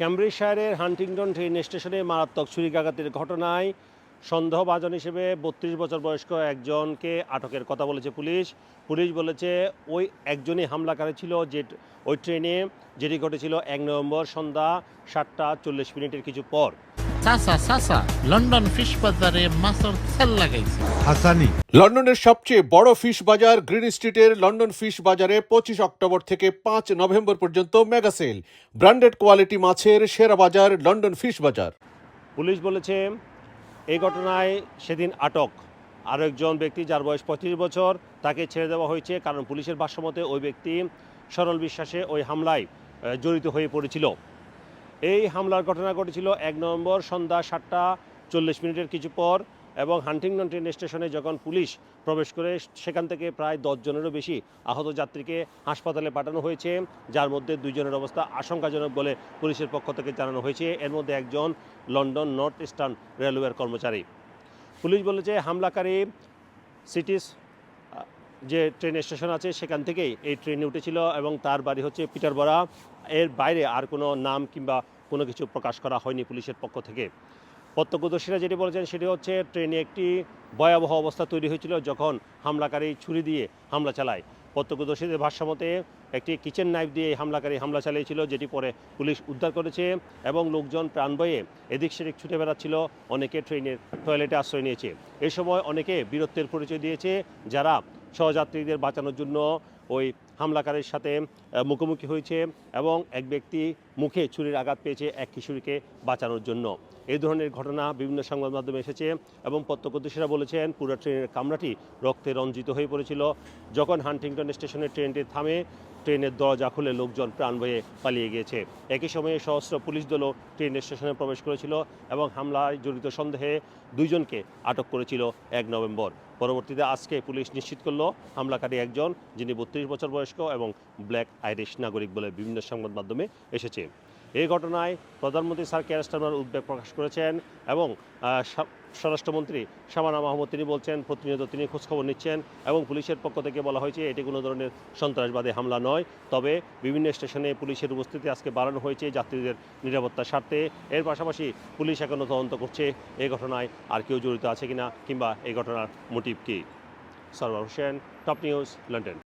ক্যামব্রিজশায়ারের Huntington train স্টেশনে মারাত্মক ছুরিকাঘাতের ঘটনায় সন্দেহভাজন হিসেবে বত্রিশ বছর বয়স্ক একজনকে আটকের কথা বলেছে পুলিশ। পুলিশ বলেছে ওই একজনই হামলাকারী ছিল যে ওই ট্রেনে, যেটি ঘটেছিল এক নভেম্বর সন্ধ্যা সাতটা চল্লিশ মিনিটের কিছু পর। চাচা চাচা লন্ডন ফিশ বাজারে মাছের সেল লাগাইছে। হাসানি। লন্ডনের সবচেয়ে বড় ফিশ বাজার গ্রিন স্ট্রিটের লন্ডন ফিশ বাজারে পঁচিশ অক্টোবর থেকে পাঁচ নভেম্বর পর্যন্ত মেগা সেল। ব্র্যান্ডেড কোয়ালিটি মাছের সেরা বাজার লন্ডন ফিশ বাজার। পুলিশ বলেছে এই ঘটনায় সেদিন আটক। আরও একজন ব্যক্তি যার বয়স পঁয়ত্রিশ বছর তাকে ছেড়ে দেওয়া হয়েছে কারণ পুলিশের ভাষ্যমতে ওই ব্যক্তি সরল বিশ্বাসে ওই হামলায় জড়িত হয়ে পড়েছিল। এই হামলার ঘটনা ঘটেছিল এক নভেম্বর সন্ধ্যা সাতটা চল্লিশ মিনিটের কিছু পর এবং হান্টিংটন ট্রেন স্টেশনে যখন পুলিশ প্রবেশ করে, সেখান থেকে প্রায় দশ জনেরও বেশি আহত যাত্রীকে হাসপাতালে পাঠানো হয়েছে, যার মধ্যে দুইজনের অবস্থা আশঙ্কাজনক বলে পুলিশের পক্ষ থেকে জানানো হয়েছে। এর মধ্যে একজন লন্ডন নর্থ ইস্টার্ন রেলওয়ের কর্মচারী। পুলিশ বলেছে হামলাকারী সিটিস যে ট্রেন স্টেশন আছে, সেখান থেকেই এই ট্রেনে উঠেছিল এবং তার বাড়ি হচ্ছে পিটারবরা। এর বাইরে আর কোনো নাম কিংবা কোনো কিছু প্রকাশ করা হয়নি পুলিশের পক্ষ থেকে। প্রত্যক্ষদর্শীরা যেটি বলেছেন সেটি হচ্ছে, ট্রেনে একটি ভয়াবহ অবস্থা তৈরি হয়েছিল যখন হামলাকারী ছুরি দিয়ে হামলা চালায়। প্রত্যক্ষদর্শীদের ভাষ্যমতে, একটি কিচেন নাইফ দিয়ে হামলাকারী হামলা চালিয়েছিল, যেটি পরে পুলিশ উদ্ধার করেছে এবং লোকজন প্রাণ বয়ে এদিক সেদিক ছুটে বেড়াচ্ছিল। অনেকে ট্রেনের টয়লেটে আশ্রয় নিয়েছে। এ সময় অনেকে বীরত্বের পরিচয় দিয়েছে যারা সহযাত্রীদের বাঁচানোর জন্য ওই হামলাকারীর সাথে মুখোমুখি হয়েছে এবং এক ব্যক্তি মুখে ছুরির আঘাত পেয়েছে এক কিশোরীকে বাঁচানোর জন্য। এই ধরনের ঘটনা বিভিন্ন সংবাদ মাধ্যমে এসেছে এবং প্রত্যক্ষদর্শীরা বলেছেন, পুরো ট্রেনের কামরাটি রক্তে রঞ্জিত হয়ে পড়েছিল। যখন হান্টিংটন স্টেশনে ট্রেনটি থামে, ট্রেনের দরজা খুলে লোকজন প্রাণ বয়ে পালিয়ে গিয়েছে। একই সময়ে সহস্র পুলিশ দলও ট্রেন স্টেশনে প্রবেশ করেছিল এবং হামলায় জড়িত সন্দেহে দুইজনকে আটক করেছিল এক নভেম্বর। পরবর্তীতে আজকে পুলিশ নিশ্চিত করল, হামলাকারী একজন, যিনি বত্রিশ বছর বয়স্ক এবং ব্ল্যাক আইরিশ নাগরিক বলে বিভিন্ন সংবাদ মাধ্যমে এসেছে। এই ঘটনায় প্রধানমন্ত্রী স্যার কেয়ার স্টারমার উদ্বেগ প্রকাশ করেছেন এবং স্বরাষ্ট্রমন্ত্রী শাবানা মাহমুদ তিনি বলছেন, প্রতিনিয়ত তিনি খোঁজখবর নিচ্ছেন এবং পুলিশের পক্ষ থেকে বলা হয়েছে, এটি কোনো ধরনের সন্ত্রাসবাদী হামলা নয়। তবে বিভিন্ন স্টেশনে পুলিশের উপস্থিতি আজকে বাড়ানো হয়েছে যাত্রীদের নিরাপত্তার স্বার্থে। এর পাশাপাশি পুলিশ এখনও তদন্ত করছে। এই ঘটনায় আর কেউ জড়িত আছে কিনা কিংবা এই ঘটনার মোটিভ কী? Sarwar Hossain, top news, London.